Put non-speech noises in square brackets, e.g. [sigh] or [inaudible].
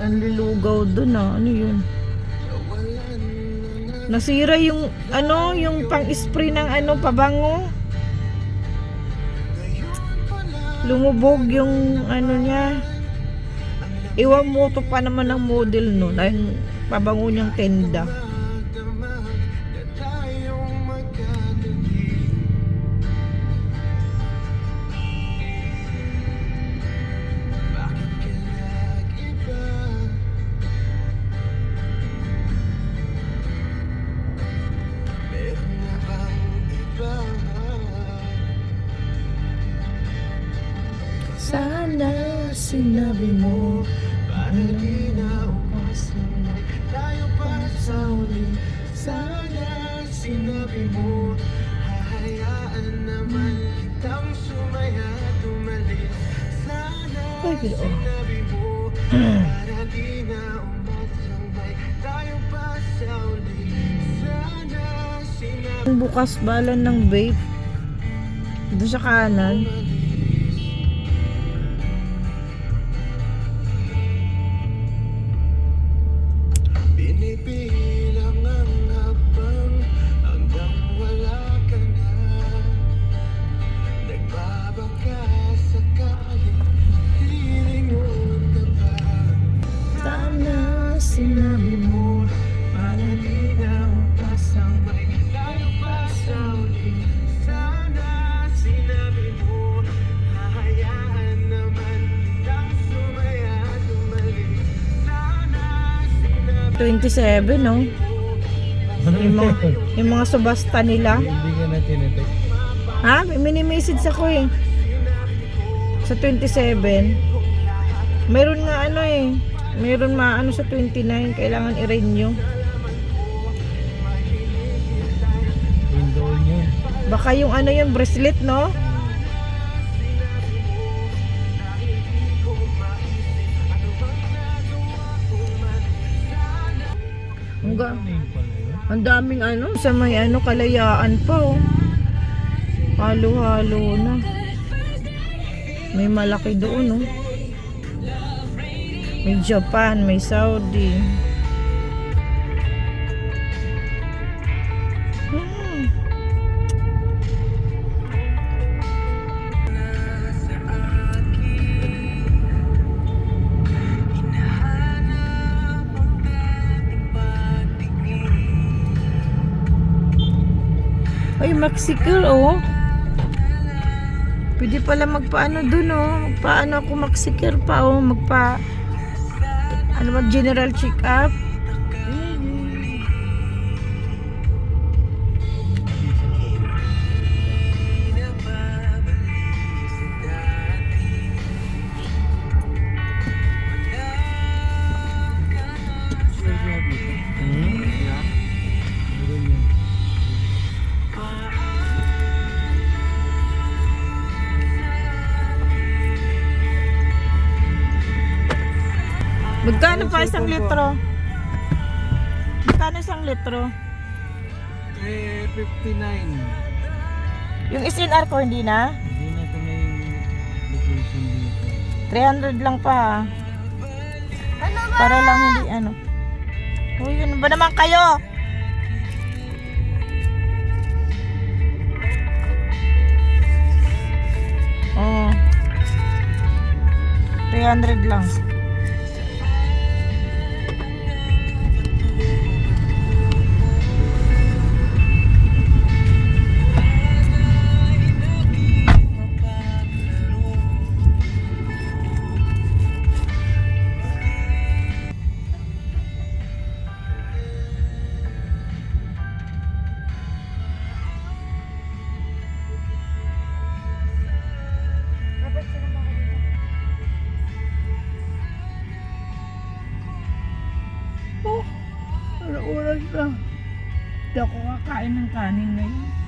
Nanlilugaw dun ah. Ano yun? Nasira yung ano, yung pang-spray ng ano, pabango. Lumubog yung ano niya. Iwan mo to pa naman ang model no. Ay, pabango niyang tenda. Sinabi mo Para di na umasin Tayo pa sa uli Sana sinabi mo Hahayaan naman kitang sumaya tumalis Sana sinabi mo Para di na umasamay Tayo pa sa uli Sana sinabi Bukas balan ng vape. Doon sa kanan sinabi mo Para di na upasamay tayo pa sa uli Sana sinabi mo Hahayaan naman kitang sumaya tumalis Sana sinabi 27, no? Yung mga, [laughs] yung mga subasta nila. Hindi ka na tinetek. Ha? May mini-message ako eh. Sa 27. Meron nga ano eh. Meron maano sa 29. Kailangan i-renew. Baka yung ano yung bracelet, no? Ang, ga- pala yun? ang daming ano, sa may ano, kalayaan pa oh. Halo-halo na. May malaki doon oh. May Japan, may Saudi. Hmm. Ay, Mexico, oh. Pwede pala magpaano dun, oh. Magpaano ako Mexico pa, oh. Magpa... Ano ba, general check-up? Magkano pa isang litro? Magkano isang litro? Eh, 59. Yung SNR ko hindi na? Hindi na ito may location dito. 300 lang pa. ah. Para lang hindi ano. Uy, ano ba naman kayo? Oh. 300 lang. Hindi ako kakain ng kanin ngayon.